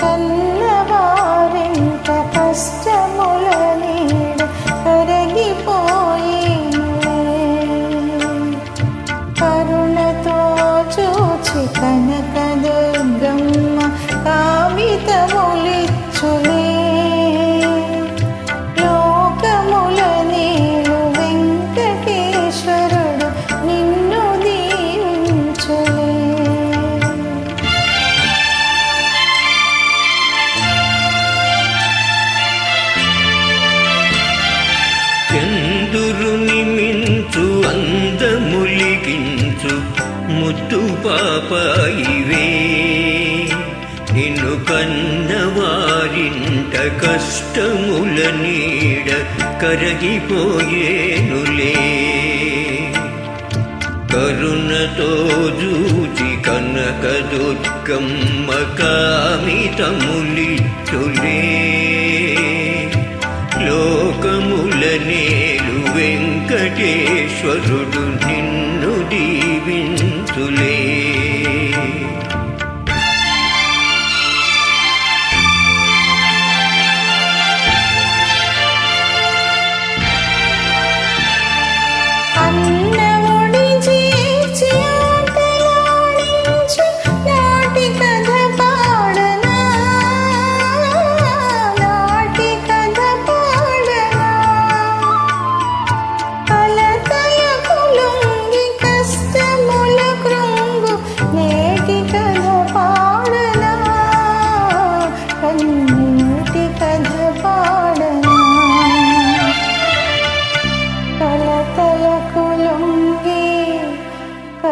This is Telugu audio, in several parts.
పన్నవారింత కష్టముల నీడ కరగిపోయి కరుణతో చూచి కన్న చందురుని మించు అందములిగించు ముద్దు పాపాయివే. నిన్ను కన్నవారింట కష్టముల నీడ కరగిపోయేనులే. కరుణతో జూచి కనక దుర్గమ్మ కామితములిచ్చులే.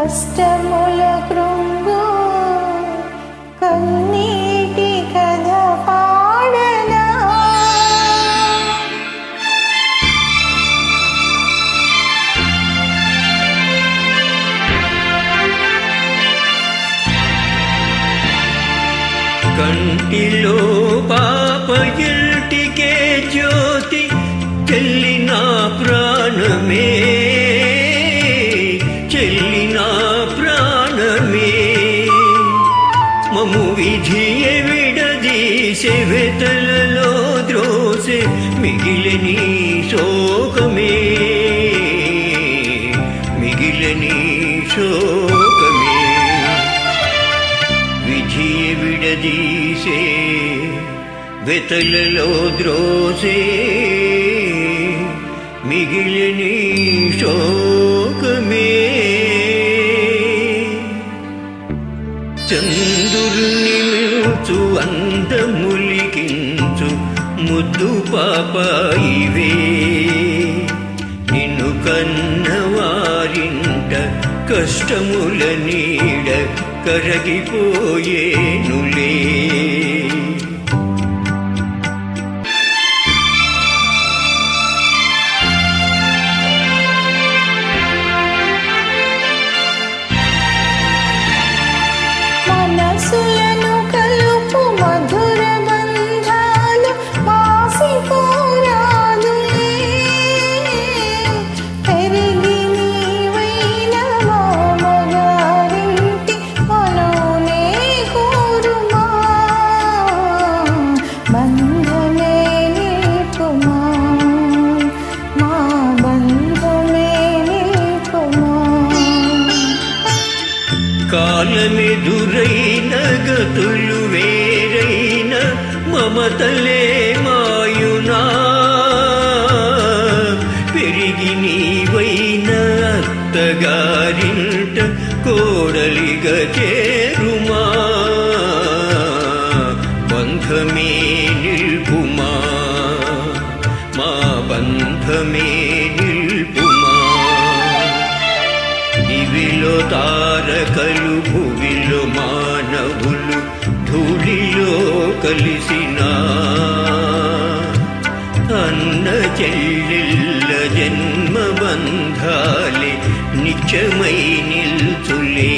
కష్టముల కృంగు కన్నీటి కథ పాడనా కంటిలో పాప ఇంటికే జ్యోతి చెల్లి నా ప్రాణమే చెల్లి విడదీసే ద్రోసే మిగిలిని శోకమే. మిగిలిని శోకమే. విధియ విడదీసే వెతలలో ద్రోసే మిగిలిని శోకమే. చందుర్ని మిల్చు అందములికించు ముద్దు పాపాయివే నిన్ను కన్నవారింట కష్టముల నీడ కరగిపోయేనులే మనసులను కాలమెదురైన గతులు వేరైన మమతలే మాయునా. పెరిగి నీవైన అత్తగారింట కోడలిగా చేరుమా తారకలు భూమిలో మానవులు ధూళిలో కలిసిన అన్న చెల్లెళ్ళ జన్మ బంధాలే నిత్యమై నిల్చులే.